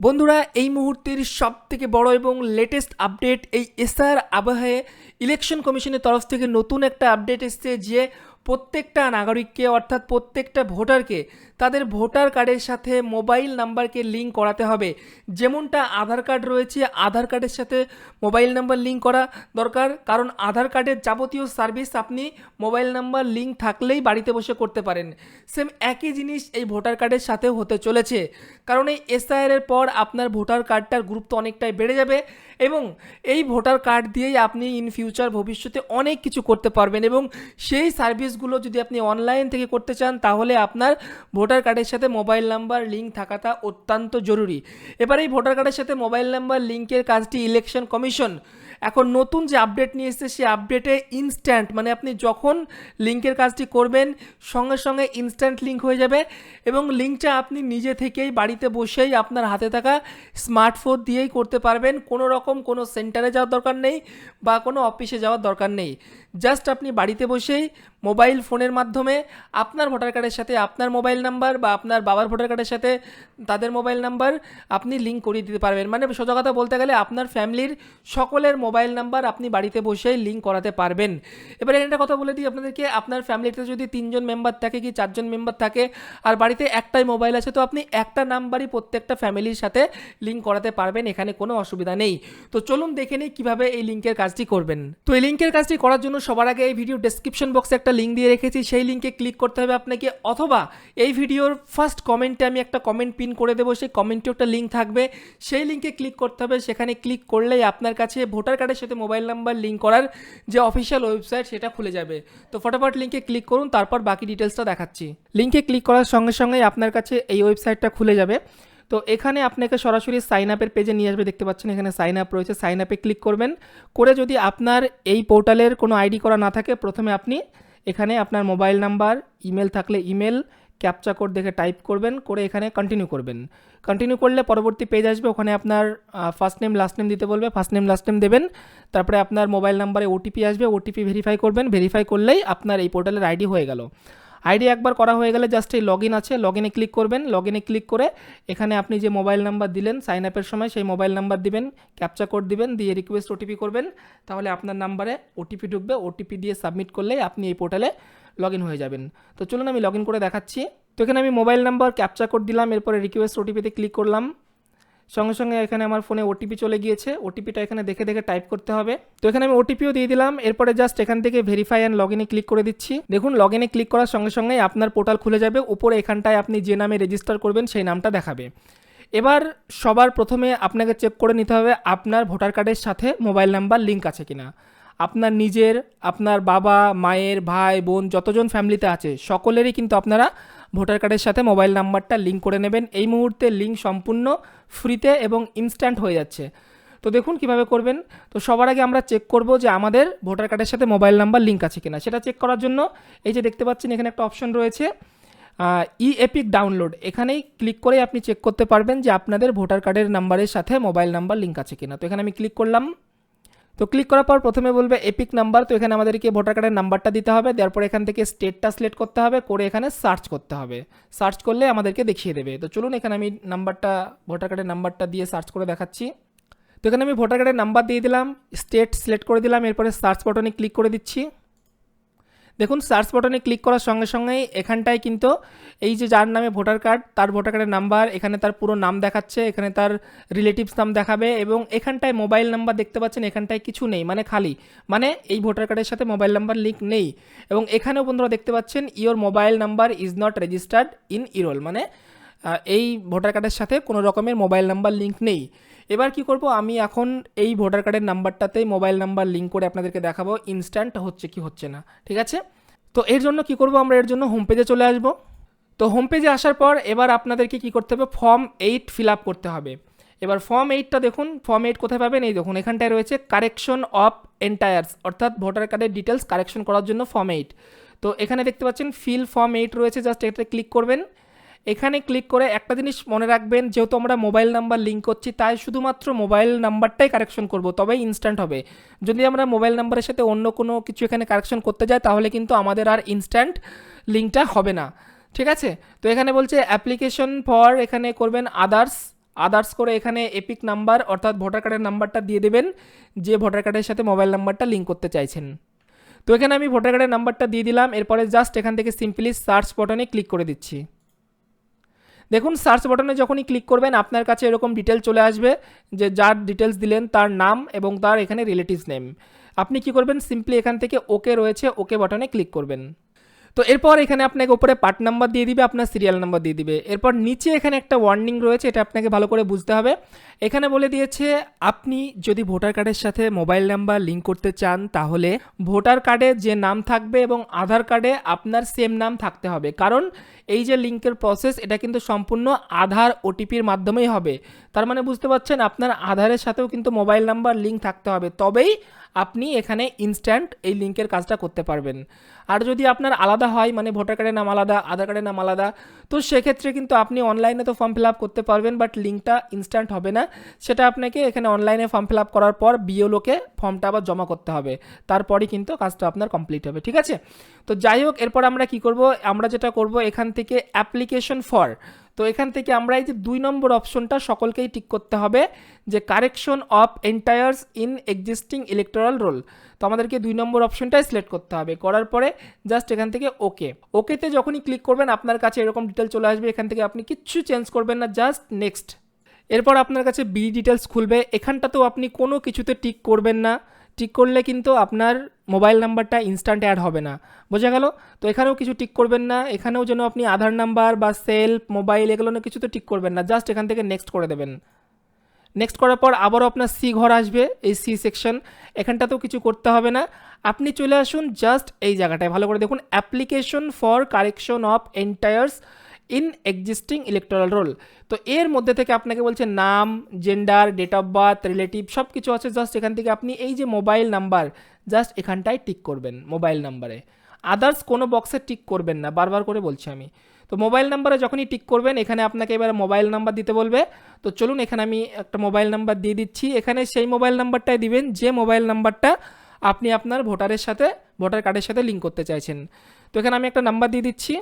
বন্ধুরা, এই মুহূর্তের সব থেকে বড় এবং লেটেস্ট আপডেট এই এসআর আবহে ইলেকশন কমিশনের তরফ থেকে নতুন একটা আপডেট এসছে যে প্রত্যেকটা নাগরিককে, অর্থাৎ প্রত্যেকটা ভোটারকে তাদের ভোটার কার্ডের সাথে মোবাইল নাম্বারকে লিঙ্ক করাতে হবে। যেমনটা আধার কার্ড রয়েছে, আধার কার্ডের সাথে মোবাইল নাম্বার লিঙ্ক করা দরকার। কারণ আধার কার্ডের যাবতীয় সার্ভিস আপনি মোবাইল নাম্বার লিঙ্ক থাকলেই বাড়িতে বসে করতে পারেন। সেম একই জিনিস এই ভোটার কার্ডের সাথেও হতে চলেছে। কারণ এই এসআইআর এর পর আপনার ভোটার কার্ডটার গুরুত্ব অনেকটাই বেড়ে যাবে এবং এই ভোটার কার্ড দিয়েই আপনি ইন ফিউচার ভবিষ্যতে অনেক কিছু করতে পারবেন এবং সেই সার্ভিসগুলো যদি আপনি অনলাইন থেকে করতে চান, তাহলে আপনার ভোটার কার্ডের সাথে মোবাইল নাম্বার, লিঙ্ক থাকাটা অত্যন্ত জরুরি। এবার এই ভোটার কার্ডের সাথে মোবাইল নাম্বার, লিঙ্কের কাজটি ইলেকশন কমিশন এখন নতুন যে আপডেট নিয়ে এসেছে, সেই আপডেটে ইনস্ট্যান্ট মানে আপনি যখন লিঙ্কের কাজটি করবেন, সঙ্গে সঙ্গে ইনস্ট্যান্ট লিঙ্ক হয়ে যাবে এবং লিঙ্কটা আপনি নিজে থেকেই বাড়িতে বসেই আপনার হাতে থাকা স্মার্টফোন দিয়েই করতে পারবেন। কোনো রকম কোনো সেন্টারে যাওয়ার দরকার নেই বা কোনো অফিসে যাওয়ার দরকার নেই। জাস্ট আপনি বাড়িতে বসেই মোবাইল ফোনের মাধ্যমে আপনার ভোটার কার্ডের সাথে আপনার মোবাইল নাম্বার বা আপনার বাবার ভোটার কার্ডের সাথে তাদের মোবাইল নাম্বার আপনি লিঙ্ক করিয়ে দিতে পারবেন। মানে সোজা কথা বলতে গেলে আপনার ফ্যামিলির সকলের মোবাইল নাম্বার আপনি বাড়িতে বসেই লিঙ্ক করাতে পারবেন। এবার একটা কথা বলে দিই আপনাদেরকে, আপনার ফ্যামিলিতে যদি তিনজন মেম্বার থাকে কি চারজন মেম্বার থাকে, আর বাড়িতে একটাই মোবাইল আছে, তো আপনি একটা নাম্বারই প্রত্যেকটা ফ্যামিলির সাথে লিঙ্ক করাতে পারবেন, এখানে কোনো অসুবিধা নেই। তো চলুন দেখে নিই কীভাবে এই লিঙ্কের কাজটি করবেন। তো এই লিঙ্কের কাজটি করার জন্য সবার আগে এই ভিডিও ডেসক্রিপশন বক্সে একটা লিঙ্ক দিয়ে রেখেছি, সেই লিঙ্কে ক্লিক করতে হবে আপনাকে, অথবা এই ভিডিওর ফার্স্ট কমেন্টে আমি একটা কমেন্ট পিন করে দেবো, সেই কমেন্টে একটা লিঙ্ক থাকবে। সেই লিঙ্কে ক্লিক করতে হবে, সেখানে ক্লিক করলেই আপনার কাছে ভোটার কার্ডের সাথে মোবাইল নাম্বার লিঙ্ক করার যে অফিসিয়াল ওয়েবসাইট সেটা খুলে যাবে। তো ফটাফট লিঙ্কে ক্লিক করুন, তারপর বাকি ডিটেলসটা দেখাচ্ছি। লিঙ্কে ক্লিক করার সঙ্গে সঙ্গে আপনার কাছে এই ওয়েবসাইটটা খুলে যাবে। তো এখানে আপনাকে সরাসরি সাইন আপের পেজে নিয়ে আসবে, দেখতে পাচ্ছেন এখানে সাইন আপ রয়েছে। সাইন আপে ক্লিক করবেন। করে যদি আপনার এই পোর্টালের কোনো আইডি করা না থাকে, প্রথমে আপনি এখানে আপনার মোবাইল নাম্বার ইমেল থাকলে ইমেল ক্যাপচা কোড দেখে টাইপ করবেন, করে এখানে কন্টিনিউ করবেন। কন্টিনিউ করলে পরবর্তী পেজ আসবে, ওখানে আপনার ফার্স্ট নেম লাস্ট নেম দিতে বলবে ফার্স্ট নেম লাস্ট নেম দেবেন। তারপরে আপনার মোবাইল নাম্বারে ওটিপি আসবে ওটিপি ভেরিফাই করবেন। ভেরিফাই করলেই আপনার এই পোর্টালের আইডি হয়ে গেল। আইডি একবার করা হয়ে গেলে জাস্ট এই লগ আছে। লগ ইনে ক্লিক করবেন। লগ ইনে ক্লিক করে এখানে আপনি যে মোবাইল নাম্বার দিলেন সাইন আপের সময় সেই মোবাইল নাম্বার দিবেন ক্যাপচা কোড দিবেন, দিয়ে রিকোয়েস্ট ওটিপি করবেন। তাহলে আপনার নাম্বারে ওটিপি ঢুকবে। ওটিপি দিয়ে সাবমিট করলেই আপনি এই পোর্টালে লগ হয়ে যাবেন। তো চলুন আমি লগ করে দেখাচ্ছি। তো এখানে আমি মোবাইল নাম্বার ক্যাপচা কোড দিলাম, এরপরে রিকোয়েস্ট ওটিপিতে ক্লিক করলাম। সঙ্গে সঙ্গে এখানে আমার ফোনে ওটিপি চলে গিয়েছে। ওটিপিটা এখানে দেখে দেখে টাইপ করতে হবে। তো এখানে আমি ওটিপিও দিয়ে দিলাম। এরপরে জাস্ট এখান থেকে ভেরিফাই অ্যান্ড লগ ইনে ক্লিক করে দিচ্ছি। দেখুন লগ ইনে ক্লিক করার সঙ্গে সঙ্গে আপনার পোর্টাল খুলে যাবে। উপরে এখানটায় আপনি যে নামে রেজিস্টার করবেন, সেই নামটা দেখাবে। এবার সবার প্রথমে আপনাকে চেক করে নিতে হবে আপনার ভোটার কার্ডের সাথে মোবাইল নাম্বার লিঙ্ক আছে কিনা। আপনার নিজের, আপনার বাবা, মায়ের, ভাই, বোন, যতজন ফ্যামিলিতে আছে, সকলেরই কিন্তু আপনারা ভোটার কার্ডের সাথে মোবাইল নাম্বারটা লিঙ্ক করে নেবেন। এই মুহূর্তে লিঙ্ক সম্পূর্ণ, ফ্রিতে এবং ইনস্ট্যান্ট হয়ে যাচ্ছে। তো দেখুন কীভাবে করবেন। তো সবার আগে আমরা চেক করব যে আমাদের ভোটার কার্ডের সাথে মোবাইল নাম্বার লিঙ্ক আছে কিনা। সেটা চেক করার জন্য এই যে দেখতে পাচ্ছেন, এখানে একটা অপশন রয়েছে ই এপিক ডাউনলোড এখানেই ক্লিক করে আপনি চেক করতে পারবেন যে আপনাদের ভোটার কার্ডের নাম্বারের সাথে মোবাইল নাম্বার লিঙ্ক আছে কিনা। তো এখানে আমি ক্লিক করলাম। তো ক্লিক করার পর প্রথমে বলবে এপিক নাম্বার তো এখানে আমাদেরকে ভোটার কার্ডের নাম্বারটা দিতে হবে তারপর পর এখান থেকে স্টেটটা সিলেক্ট করতে হবে, করে এখানে সার্চ করতে হবে। সার্চ করলে আমাদেরকে দেখিয়ে দেবে। তো চলুন এখানে আমি নাম্বারটা ভোটার কার্ডের নাম্বারটা দিয়ে সার্চ করে দেখাচ্ছি। তো এখানে আমি ভোটার কার্ডের নাম্বার দিয়ে দিলাম স্টেট সিলেক্ট করে দিলাম, এরপরে সার্চ বাটনে ক্লিক করে দিচ্ছি। দেখুন সার্চ বাটনে ক্লিক করার সঙ্গে সঙ্গেই এখানটায় কিন্তু এই যে যার নামে ভোটার কার্ড তার ভোটার কার্ডের নাম্বার এখানে তার পুরো নাম দেখাচ্ছে, এখানে তার রিলেটিভস নাম দেখাবে এবং এখানটায় মোবাইল নাম্বার দেখতে পাচ্ছেন, এখানটায় কিছু নেই মানে খালি। মানে এই ভোটার কার্ডের সাথে মোবাইল নাম্বার লিঙ্ক নেই। এবং এখানেও বন্ধুরা দেখতে পাচ্ছেন your mobile number is not registered in e roll মানে এই ভোটার কার্ডের সাথে কোনো রকমের মোবাইল নাম্বার লিঙ্ক নেই। এবার কি করব? আমি এখন এই ভোটার কার্ডের নাম্বারটাতেই মোবাইল নাম্বার লিঙ্ক করে আপনাদেরকে দেখাবো ইনস্ট্যান্ট হচ্ছে কি হচ্ছে না, ঠিক আছে? তো এর জন্য কি করব আমরা? এর জন্য হোম পেজে চলে আসব। তো হোম পেজে আসার পর এবার আপনাদেরকে কি করতে হবে? ফর্ম এইট ফিল আপ করতে হবে। এবার ফর্ম এইটটা দেখুন ফর্ম এইট কোথায় পাবেন? এই দেখুন, এখানটায় রয়েছে কারেকশন অফ এন্টায়ার্স অর্থাৎ ভোটার কার্ডের ডিটেলস কারেকশন করার জন্য ফর্ম এইট তো এখানে দেখতে পাচ্ছেন ফিল ফর্ম এইট রয়েছে জাস্ট এটাতে ক্লিক করবেন। এখানে ক্লিক করে একটা জিনিস মনে রাখবেন, যেহেতু আমরা মোবাইল নাম্বার লিঙ্ক করছি, তাই শুধুমাত্র মোবাইল নাম্বারটাই কারেকশন করব, তবেই ইনস্ট্যান্ট হবে। যদি আমরা মোবাইল নাম্বারের সাথে অন্য কোনো কিছু এখানে কারেকশন করতে যাই, তাহলে কিন্তু আমাদের আর ইনস্ট্যান্ট লিঙ্কটা হবে না। ঠিক আছে? তো এখানে বলছে অ্যাপ্লিকেশন ফর এখানে করবেন আদার্স আদার্স করে এখানে এপিক নাম্বার অর্থাৎ ভোটার কার্ডের নাম্বারটা দিয়ে দেবেন, যে ভোটার কার্ডের সাথে মোবাইল নাম্বারটা লিঙ্ক করতে চাইছেন। তো এখানে আমি ভোটার কার্ডের নাম্বারটা দিয়ে দিলাম, এরপরে জাস্ট এখান থেকে সিম্পলি সার্চ বটনে ক্লিক করে দিচ্ছি। দেখুন সার্চ বটনে যখনই ক্লিক করবেন, আপনার কাছে এরকম ডিটেল চলে আসবে যে যার ডিটেলস দিলেন, তার নাম এবং তার এখানে রিলেটিভস নেম আপনি কি করবেন? সিম্পলি এখান থেকে ওকে রয়েছে ওকে বটনে ক্লিক করবেন। তো এরপর এখানে আপনাকে উপরে পার্ট নাম্বার দিয়ে দিবে, আপনার সিরিয়াল নাম্বার দিয়ে দিবে। এরপর নিচে এখানে একটা ওয়ার্নিং রয়েছে, এটা আপনাকে ভালো করে বুঝতে হবে। এখানে বলে দিয়েছে, আপনি যদি ভোটার কার্ডের সাথে মোবাইল নাম্বার লিঙ্ক করতে চান, তাহলে ভোটার কার্ডে যে নাম থাকবে এবং আধার কার্ডে আপনার সেম নাম থাকতে হবে। কারণ এই যে লিঙ্কের প্রসেস এটা কিন্তু সম্পূর্ণ আধার ওটিপির মাধ্যমেই হবে। তার মানে বুঝতে পারছেন, আপনার আধারের সাথেও কিন্তু মোবাইল নাম্বার লিঙ্ক থাকতে হবে। তবেই আপনি এখানে ইনস্ট্যান্ট এই লিঙ্কের কাজটা করতে পারবেন। আর যদি আপনার আলাদা হয় মানে ভোটার কার্ডের নাম আলাদা আধার কার্ডের নাম আলাদা, তো সেক্ষেত্রে কিন্তু আপনি অনলাইনে তো ফর্ম ফিল আপ করতে পারবেন বাট লিঙ্কটা ইনস্ট্যান্ট হবে না। সেটা আপনাকে এখানে অনলাইনে ফর্ম ফিল আপ করার পর বিওলোকে ফর্মটা আবার জমা করতে হবে। তারপরই কিন্তু কাজটা আপনার কমপ্লিট হবে, ঠিক আছে? তো যাই হোক, এরপর আমরা কি করব? আমরা যেটা করব এখান থেকে অ্যাপ্লিকেশন ফর তো এখান থেকে আমরা এই যে দুই নম্বর অপশনটা সকলকেই টিক করতে হবে, যে correction of entries in existing electoral roll তো আমাদেরকে দুই নম্বর অপশনটাই সিলেক্ট করতে হবে, করার পরে জাস্ট এখান থেকে ওকে ওকেতে যখনই ক্লিক করবেন, আপনার কাছে এরকম ডিটেল চলে আসবে, এখান থেকে আপনি কিচ্ছু চেঞ্জ করবেন না জাস্ট নেক্সট এরপর আপনার কাছে বি ডিটেলস খুলবে, এখানটাতেও আপনি কোনো কিছুতে টিক করবেন না। টিক করলে কিন্তু আপনার মোবাইল নাম্বারটা ইনস্ট্যান্ট অ্যাড হবে না। বোঝা গেল? তো এখানেও কিছু টিক করবেন না, এখানেও যেন আপনি আধার নাম্বার বা সেলফ, মোবাইল এগুলো না কিছু তো টিক করবেন না, জাস্ট এখান থেকে নেক্সট করে দেবেন। নেক্সট করার পর আবারও আপনার সি ঘর আসবে, এই সি সেকশন। এখানটাতেও কিছু করতে হবে না। আপনি চলে আসুন জাস্ট এই জায়গাটায়। ভালো করে দেখুন, application for correction of entries. In existing electoral roll তো এর মধ্যে থেকে আপনাকে বলছে নাম gender date of birth relative সব কিছু আছে। জাস্ট এখান থেকে আপনি এই যে মোবাইল নাম্বার জাস্ট এখানটায় টিক করবেন মোবাইল নাম্বারে আদার্স কোনো বক্সে টিক করবেন না, বারবার করে বলছি আমি। তো মোবাইল নাম্বারে যখনই টিক করবেন, এখানে আপনাকে এবার মোবাইল নাম্বার দিতে বলবে। তো চলুন, এখানে আমি একটা মোবাইল নাম্বার দিয়ে দিচ্ছি। এখানে সেই মোবাইল নাম্বারটাই দিবেন, যে মোবাইল নাম্বারটা আপনি আপনার ভোটারের সাথে, ভোটার কার্ডের সাথে লিঙ্ক করতে চাইছেন। তো এখানে আমি একটা নাম্বার দিয়ে দিচ্ছি।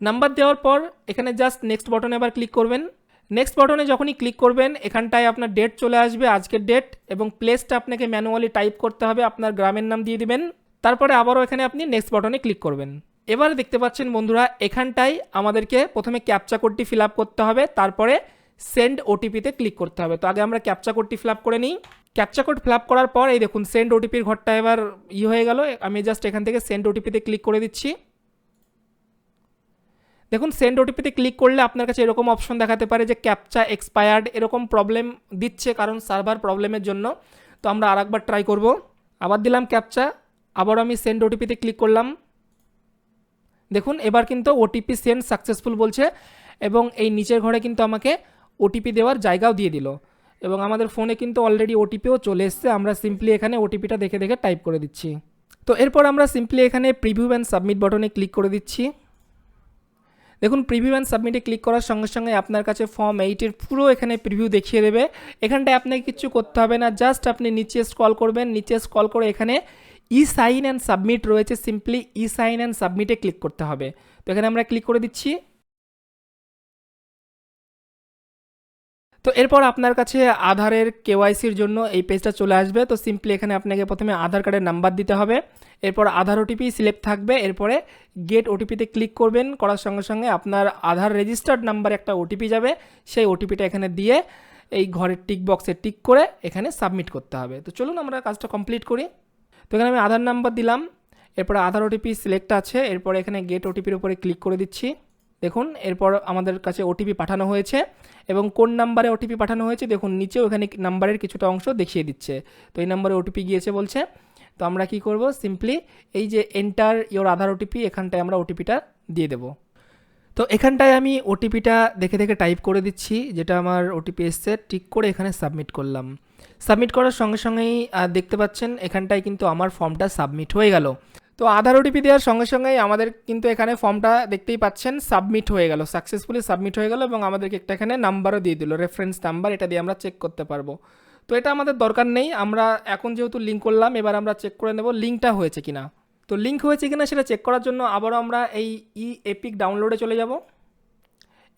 নাম্বার দেওয়ার পর এখানে জাস্ট নেক্সট বটনে আবার ক্লিক করবেন। নেক্সট বটনে যখনই ক্লিক করবেন, এখানটায় আপনার ডেট চলে আসবে, আজকের ডেট এবং প্লেসটা আপনাকে ম্যানুয়ালি টাইপ করতে হবে, আপনার গ্রামের নাম দিয়ে দিবেন। তারপরে আবারও এখানে আপনি নেক্সট বটনে ক্লিক করবেন। এবারে দেখতে পাচ্ছেন বন্ধুরা, এখানটায় আমাদেরকে প্রথমে ক্যাপচা কোডটি ফিল করতে হবে, তারপরে সেন্ড ওটিপিতে ক্লিক করতে হবে। তো আগে আমরা ক্যাপচা কোডটি ফিল করে নিই। ক্যাপচা কোড ফিল করার পর, এই দেখুন সেন্ড ওটিপির ঘরটা এবার ই হয়ে গেল। আমি জাস্ট এখান থেকে সেন্ড ওটিপিতে ক্লিক করে দিচ্ছি। দেখুন সেন্ড ওটিপিতে ক্লিক করলে আপনার কাছে এরকম অপশন দেখাতে পারে যে ক্যাপচা এক্সপায়ার্ড এরকম প্রবলেম দিচ্ছে কারণ সার্ভার প্রবলেমের জন্য। তো আমরা আরেকবার ট্রাই করব। আবার দিলাম ক্যাপচা আবার আমি সেন্ড ওটিপিতে ক্লিক করলাম। দেখুন, এবার কিন্তু ওটিপি সেন্ড সাকসেসফুল বলছে এবং এই নিচের ঘরে কিন্তু আমাকে ওটিপি দেওয়ার জায়গাও দিয়ে দিল। এবং আমাদের ফোনে কিন্তু অলরেডি ওটিপিও চলে এসছে। আমরা সিম্পলি এখানে ওটিপিটা দেখে দেখে টাইপ করে দিচ্ছি। তো এরপর আমরা সিম্পলি এখানে প্রিভিউ অ্যান্ড সাবমিট বটনে ক্লিক করে দিচ্ছি। দেখুন প্রিভিউ অ্যান্ড সাবমিটে ক্লিক করার সঙ্গে সঙ্গে আপনার কাছে ফর্ম এইটের পুরো এখানে প্রিভিউ দেখিয়ে দেবে। এখানটায় আপনাকে কিছু করতে হবে না জাস্ট আপনি নিচে স্ক্রল করবেন, নিচে স্ক্রল করে এখানে ই সাইন অ্যান্ড সাবমিট রয়েছে। সিম্পলি ই সাইন অ্যান্ড সাবমিটে ক্লিক করতে হবে। তো এখানে আমরা ক্লিক করে দিচ্ছি। তো এরপর আপনার কাছে আধারের কেওয়াইসির জন্য এই পেজটা চলে আসবে। তো সিম্পলি এখানে আপনাকে প্রথমে আধার কার্ডের নাম্বার দিতে হবে। এরপর আধার ওটিপি সিলেক্ট থাকবে। এরপরে গেট ওটিপিতে ক্লিক করবেন। করার সঙ্গে সঙ্গে আপনার আধার রেজিস্টার্ড নাম্বার একটা ওটিপি যাবে। সেই ওটিপিটা এখানে দিয়ে এই ঘরের টিক বক্সে টিক করে এখানে সাবমিট করতে হবে। তো চলুন আমরা কাজটা কমপ্লিট করি। তো এখানে আমি আধার নাম্বার দিলাম। এরপরে আধার ওটিপি সিলেক্ট আছে। এরপর এখানে গেট ওটিপির উপরে ক্লিক করে দিচ্ছি। দেখুন, এরপর আমাদের কাছে ওটিপি পাঠানো হয়েছে এবং কোন নাম্বারে ওটিপি পাঠানো হয়েছে দেখুন, নিচেও এখানে নাম্বারের কিছুটা অংশ দেখিয়ে দিচ্ছে। তো এই নাম্বারে ওটিপি গিয়েছে বলছে। তো আমরা কি করব? সিম্পলি এই যে এন্টার ইওর আধার ওটিপি এখানটায় আমরা ওটিপিটা দিয়ে দেব। তো এখানটায় আমি ওটিপিটা দেখে দেখে টাইপ করে দিচ্ছি, যেটা আমার ওটিপি এসছে টিক করে এখানে সাবমিট করলাম। সাবমিট করার সঙ্গে সঙ্গেই দেখতে পাচ্ছেন, এখানটায় কিন্তু আমার ফর্মটা সাবমিট হয়ে গেল। তো আধার ওটিপি দেওয়ার সঙ্গে সঙ্গেই আমাদের কিন্তু এখানে ফর্মটা দেখতেই পাচ্ছেন সাবমিট হয়ে গেল। সাকসেসফুলি সাবমিট হয়ে গেল এবং আমাদেরকে একটা এখানে নাম্বারও দিয়ে দিল রেফারেন্স নাম্বার এটা দিয়ে আমরা চেক করতে পারব। তো এটা আমাদের দরকার নেই, আমরা এখন যেহেতু লিঙ্ক করলাম, এবার আমরা চেক করে নেব লিঙ্কটা হয়েছে কিনা। তো লিঙ্ক হয়েছে কিনা সেটা চেক করার জন্য আবারও আমরা এই ই এপিক ডাউনলোডে চলে যাব।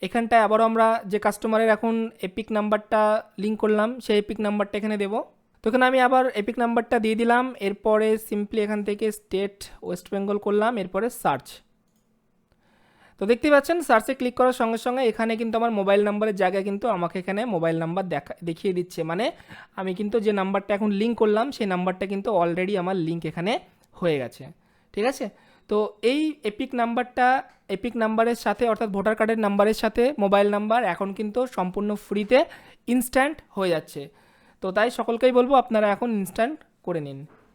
এখানটায় আবারও আমরা যে কাস্টমারের এখন এপিক নাম্বারটা লিঙ্ক করলাম, সেই এপিক নাম্বারটা এখানে দেবো। তো এখানে আমি আবার এপিক নাম্বারটা দিয়ে দিলাম, এরপরে সিম্পলি এখান থেকে স্টেট ওয়েস্ট বেঙ্গল করলাম, এরপরে সার্চ তো দেখতে পাচ্ছেন সার্চে ক্লিক করার সঙ্গে সঙ্গে এখানে কিন্তু আমার মোবাইল নাম্বারের জায়গায় কিন্তু আমাকে এখানে মোবাইল নাম্বার দেখা দেখিয়ে দিচ্ছে। মানে আমি কিন্তু যে নাম্বারটা এখন লিঙ্ক করলাম, সেই নাম্বারটা কিন্তু অলরেডি আমার লিঙ্ক এখানে হয়ে গেছে। ঠিক আছে? তো এই এপিক নাম্বারটা এপিক নাম্বারের সাথে, অর্থাৎ ভোটার কার্ডের নাম্বারের সাথে মোবাইল নাম্বার এখন কিন্তু সম্পূর্ণ ফ্রিতে ইনস্ট্যান্ট হয়ে যাচ্ছে। তো তাই সকলকেই বলব আপনারা এখন ইনস্ট্যান্ট করে নিন।